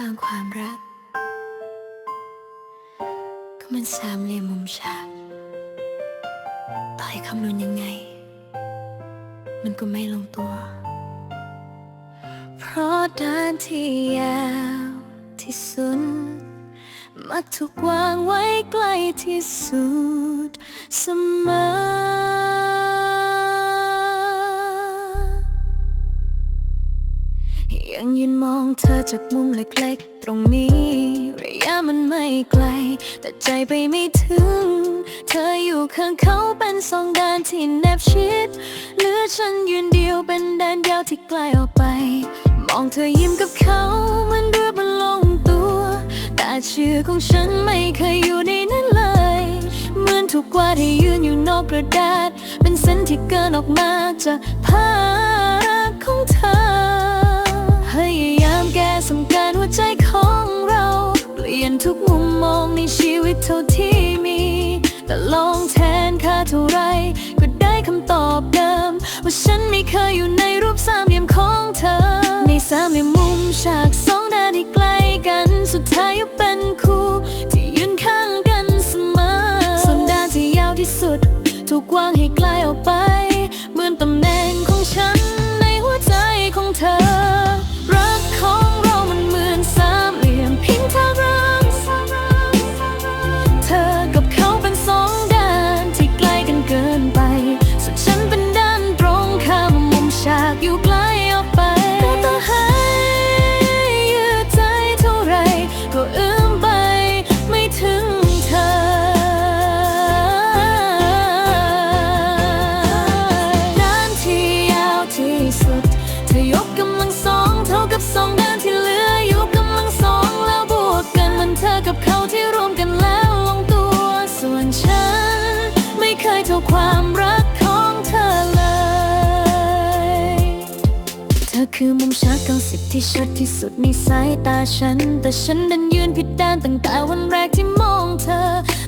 บางความรัก ก็มันสามเหลี่ยมมุมฉากต่อให้คำนวณยังไง มันก็ไม่ลงตัว เพราะด้านที่ยาวที่สุดมักถูกวางไว้ใกล้ที่สุดเสมอ จากมุมเล็กๆ ตรงนี้ ระยะมันไม่ไกล แต่ใจไปไม่ถึง เธออยู่ข้างเขาเป็นสองด้านที่แนบชิดเหลือฉันยืนเดียวเป็นด้านเดียวที่ไกลออกไป มองเธอยิ้มกับเขามันดูมันลงตัว แต่ชื่อของฉันไม่เคยอยู่ในนั้นเลย เหมือนถูกกวาดให้ยืนอยู่นอกกระดาษ เป็นเส้นที่เกินออกมาจากภาพ ฉันไม่เคยอยู่ในรูปสามเหลี่ยมของเธอ ในสามเหลี่ยมมุมฉากสองด้านที่ใกล้กัน สุดท้ายก็เป็นคู่ ที่ยืนข้างกันเสมอ ส่วนด้านที่ยาวที่สุด ถูกวางให้ไกลออกไป คือมุมฉากเก้าสิบที่ชัดที่สุดในสายตาฉัน แต่ฉันดันยืนผิดด้านตั้งแต่วันแรกที่มองเธอ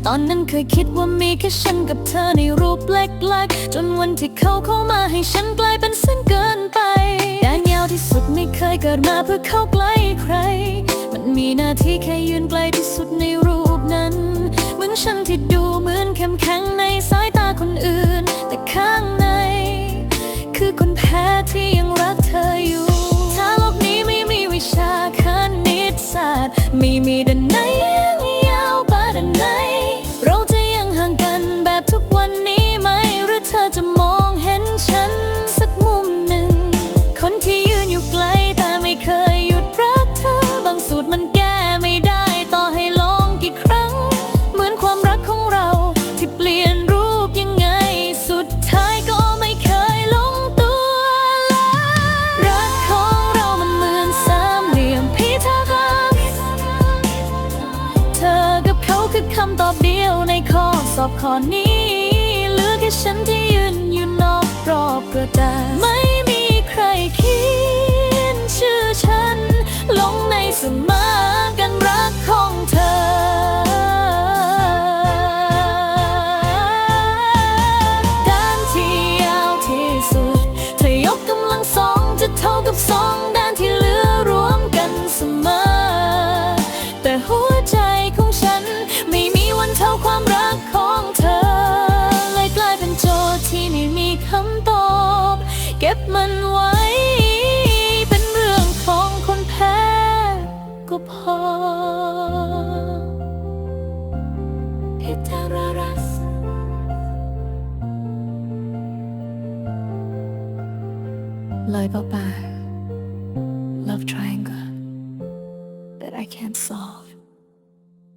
ตอนนั้นเคยคิดว่ามีแค่ฉันกับเธอในรูปเล็กๆ จนวันที่เขาเข้ามาให้ฉันกลายเป็นเส้นเกินไปด้านยาวที่สุดไม่เคยเกิดมาเพื่อเข้าใกล้ใคร มันมีหน้าที่แค่ยืนไกลที่สุดในรูปนั้น เหมือนฉันที่ดูเหมือนเข้มแข็งในสายตาคนอื่น แต่ข้างใน คือคนแพ้ที่ยัง อบข้อนี้เหลือแค่ฉันที่ยืนอยู่นอกรอบกระดาษไม่มีใครเขียนชื่อฉัน ลงในสมากันรักของเธอด้านที่ยาวที่สุดเธอยกกำลังสองจะเท่ากับสองด้านที่เหลือรวมกันเสมอ แต่หัว มันไว้ เป็นเรื่องของคนแพ้ก็พอเอารรัสลอยเบาๆ love triangle that I can't solve